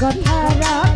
got her up.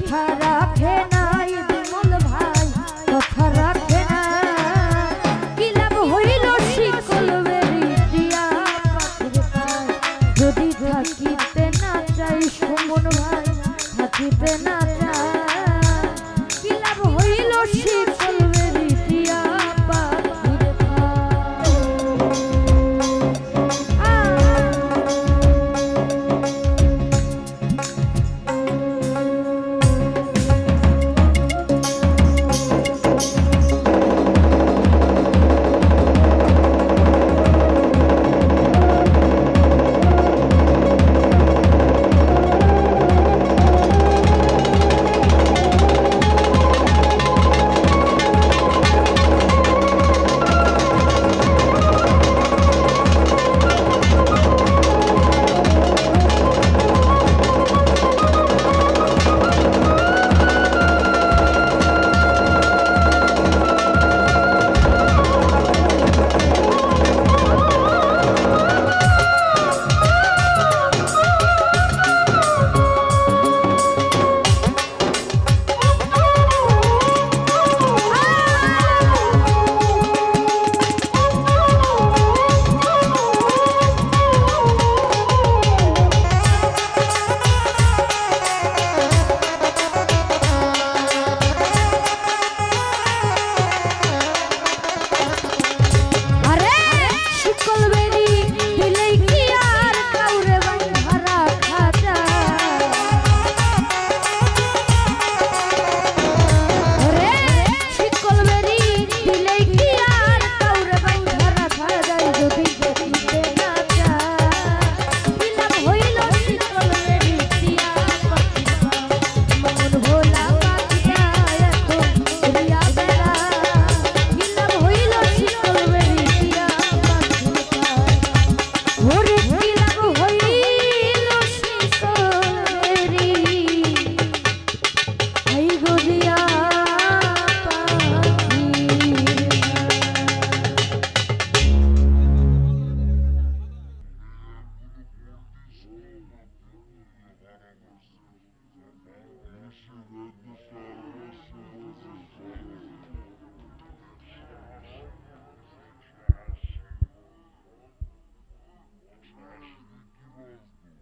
কথা রাখে নাই বিমল ভাই, কথা রাখে না কিলাব হইল শিকল বেরিয়া যদি থাকিতে না চাই সুমন ভাই, থাকিতে না চাই। কিলাব হইল শিকল Gràcies.